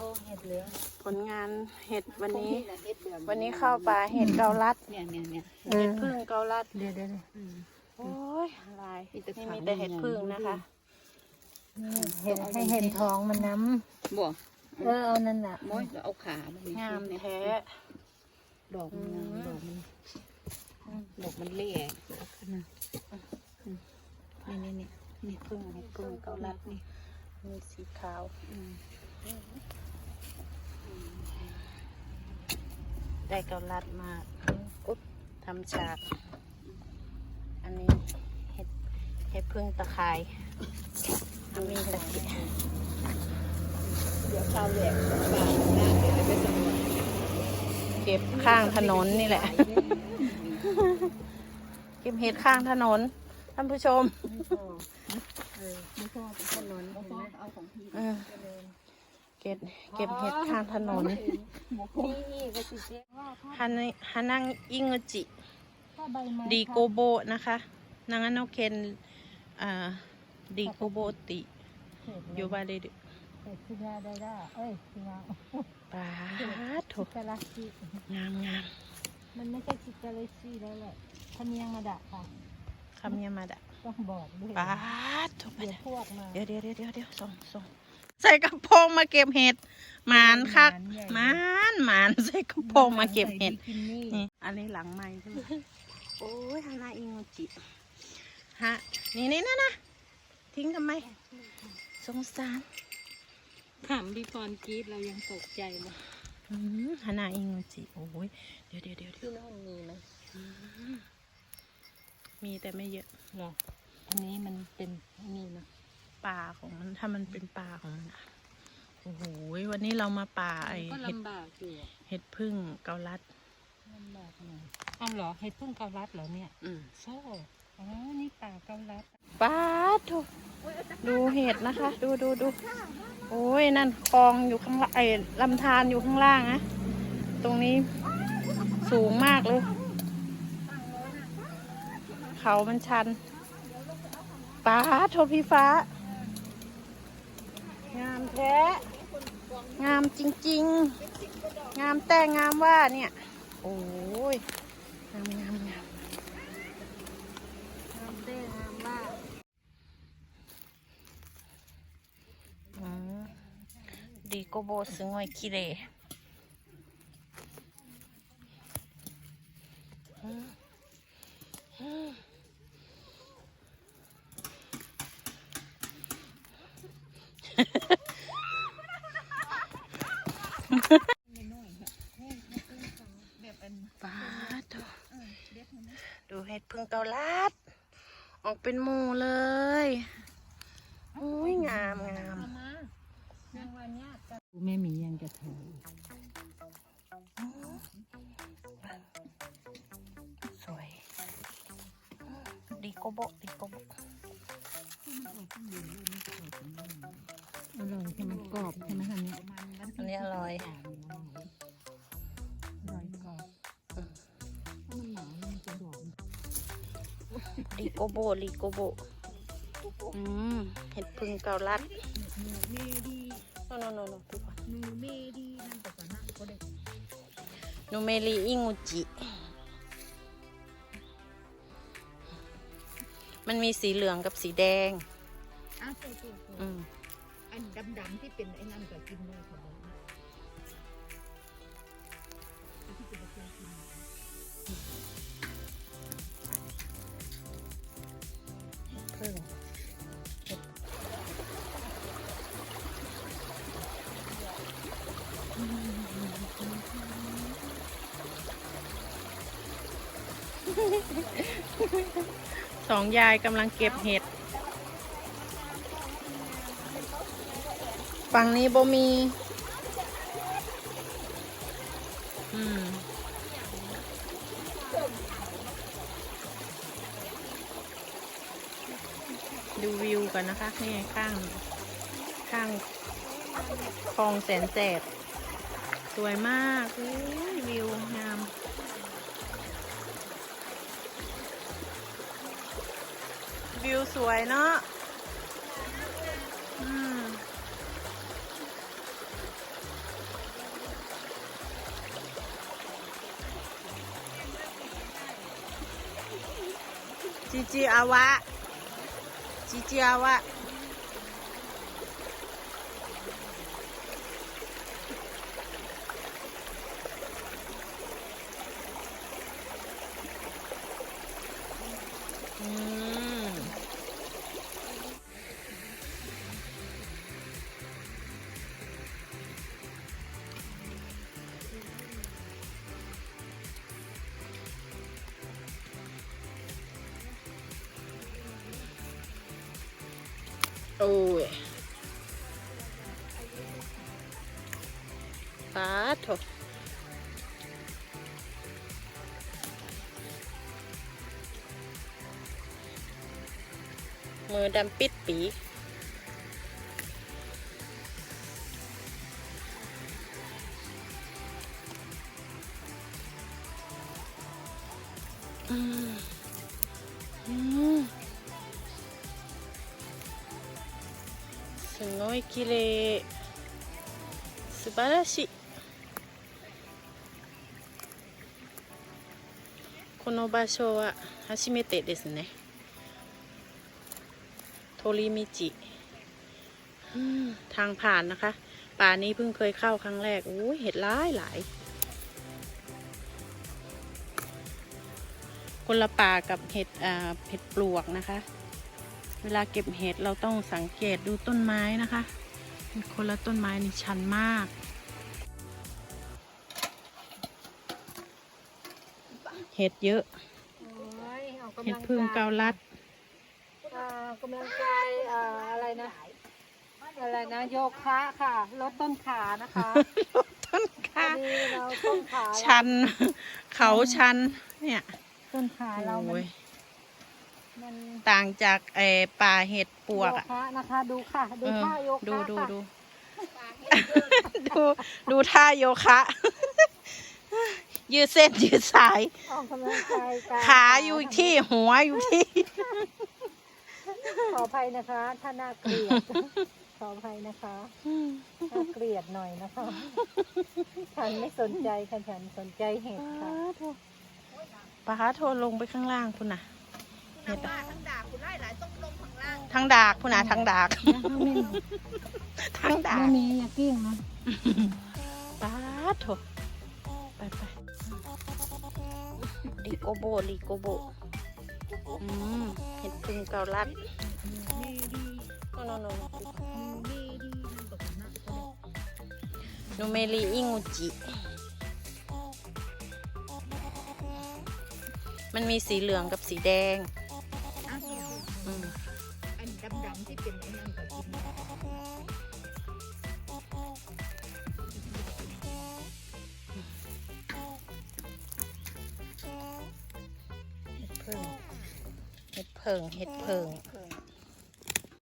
ทองเห็ดเหลืองผลงานเห็ดวันนี้พวกะเห็ดเหลืองวันนี้เข้าป่าเห็ดเกาลัดเนี่ยเนี่ยเนี่ยเห็ดพึ่งเกาลัดเดี๋ยวเดี๋ยวเดี๋ยวโอ้ยอะไรมีแต่นี่ขาวมีแต่เห็ดพึ่งนะคะเห็นให้เห็นท้องมันน้บ่ำเออเอานั่นน่ะม้อยเอาขามันนี่งามแท้ดอกมันงามดอกมันดอกมันเล่นะนี่นี่นี่นี่พึ่งเห็ดพึ่งเกาลัดนี่มีสีขาว อืม ได้เกาลัดมาอุ๊บทำฉาก อันนี้เห็ดเห็ดพึ่งตะไคร้มีตะเกียบเดี๋ยวข้าวแหลกป่าหน้าเดี๋ยวไปสำรวจเก็บข้างถนนนี่แหละ เก็บเห็ดข้างถนน ท่านผู้ชมไม่ชอบถนนไม่ชอบเอาของพี่ เออเก็บเก็บเห็ดข้างถนนนี่ก็สิเจ๊ว่าถ้าฮานิฮานังอิงจิถ้าใบไม้ดีโกโบนะคะ นางอันโนเคนอ่าดีโกโบติเห็ดอยู่บาเลดเห็ดพิญาได้ได้เอ้ยพิญาปาดโถชิกาลาซีงามงามมันไม่ใช่ชิกาลาซีแล้วแหละทะเนียงมาดะค่ะคำเนี้ยมาดะต้องบอกด้วยปาดโถไปเดี๋ยวนะพวกมาเดี๋ยวเดี๋ยวเดี๋ยวเดี๋ยวเดี๋ยวส่งส่ง ใส่กระโปรงมาเก็บเห็ดหมานคักหมานหมานใส่กระโปรงมาเก็บเห็ดกินนี่นี่อันนี้หลังไม้ใช่ไหมโอ้ยฮานาอิงจิฮะนี่นี่นะนะทิ้งทำไม สงสารถามพี่พรกรีดเรายังตกใจเลยอืมฮานาอิงจิโอ้ยเดี๋ยวเดี๋ยวเดี๋ยวเดี๋ยวที่โน่นมีไหมอืมมีแต่ไม่เยอะหรออันนี้มันเป็นนี่นะ ป่าของมันถ้ามันเป็นป่าของมันอะโอ้โหวันนี้เรามาป่าไอก็เห็ดลำบากอยู่อะเห็ดพึ่งเกาลัด ลำบากหน่อยเอาเหรอเห็ดพึ่งเกาลัดเหรอเนี่ย อืมโซ่อ๋อนี่ป่าเกาลัดป้าดโถดูเห็ดนะคะ ดูดูดูโอ้ยนั่นคลองอยู่ข้างล่างไอ้ลำธารอยู่ข้างล่างนะตรงนี้สูงมากเลย เขามันชันป้าดโทพี่ฟ้า งามแท้ งามจริง ๆ งามแต่งามว่าเนี่ย โอ้ย งามงามงามงามแต่งามว่าดีกโบสงวยคิเ麗 เป็นหมูเลยโอ้ยงามงามนางวันเนี้ยจะแม่หมียังจะเถอสวยดีโกโบดีโกโบอร่อยใช่ไหมกรอบใช่ไหมคะเนี่ยอันนี้อร่อย ดีโกโบดีโกโบอืมเห็ดพึ่งเกาลัดโนโนโนโนพี่ก่อนนูเมดีนั่นแต่ก่อนนะก็ได้นูเมลีอิงูจิ มันมีสีเหลืองกับสีแดงอ้าวตัวตัวอืมอันดำๆที่เป็นไอ้นั่นก็กินเลยค่ะที่เป็นกิน พึ่งสองยายกำลังเก็บเห็ด ฝั่งนี้บ่มี ดูวิวกันนะคะ นี่ข้าง ข้างคลองแสนแสบสวยมากวิวงาม วิวสวยเนาะจีจีอาวะ จีจีอ โอ้ยปาดโถมือดำปิดปีอืมอืม すごい綺麗素晴らしいこの場所は初めてですね鳥道อืมทางผ่านนะคะ ป่านี้เพิ่งเคยเข้าครั้งแรกโอ้ยเห็ดหลายหลายคนละป่ากับเห็ดอ่าเห็ดปลวกนะคะ เวลาเก็บเห็ดเราต้องสังเกตดูต้นไม้นะคะคนละต้นไม้นี่ชันมาก เห็ดเยอะโอ้ยออกกำเห็ดลังพึ่งกายเกาลัดอ่ากำลังกายอ่าอะไรนะอะไรนะโยคะค่ะลดต้นขานะคะต้นพอขาดีเราต้นขาเราชัน เขาชันเนี่ย ต้นขาเรามัโอ้นย มันต่างจากไอ้ป่าเห็ดปวกโยอะคะนะคะ ดูค่ะ ดูเออท่าโยดูคะดูค่ะดู ดูดูท่าโยคะ ยืดเส้นยืดสาย ออกกำลังกายกลงขาอยู่ที่หัวอยู่ที่ ขออภัยนะคะถ้าน่าเกลียดขออภัยนะคะน่าเกลียดหน่อยนะคะฉันไม่สนใจค่ะฉันสนใจเห็ดค่ะ ปลาโทรลงไปข้างล่างคุณน่ะ เห็ดอะทั้งดากคุณไล่หลายต้องลงข้างล่างทั้งดากคุณน่ะทั้งดากทั้งดาไม่กมีอย่ากิ้งนะปลาโทไปไปลีโกโบลีโกโบอืมเห็ดพึ่งเกาลัดโนโนโนโนเมลีอิงูจิ มันมีสีเหลืองกับสีแดงอืมอัน ดำที่เป็นไอ้นั่นก็กินเห็ดเพิงเห็ดเพิงเห็ดเพิง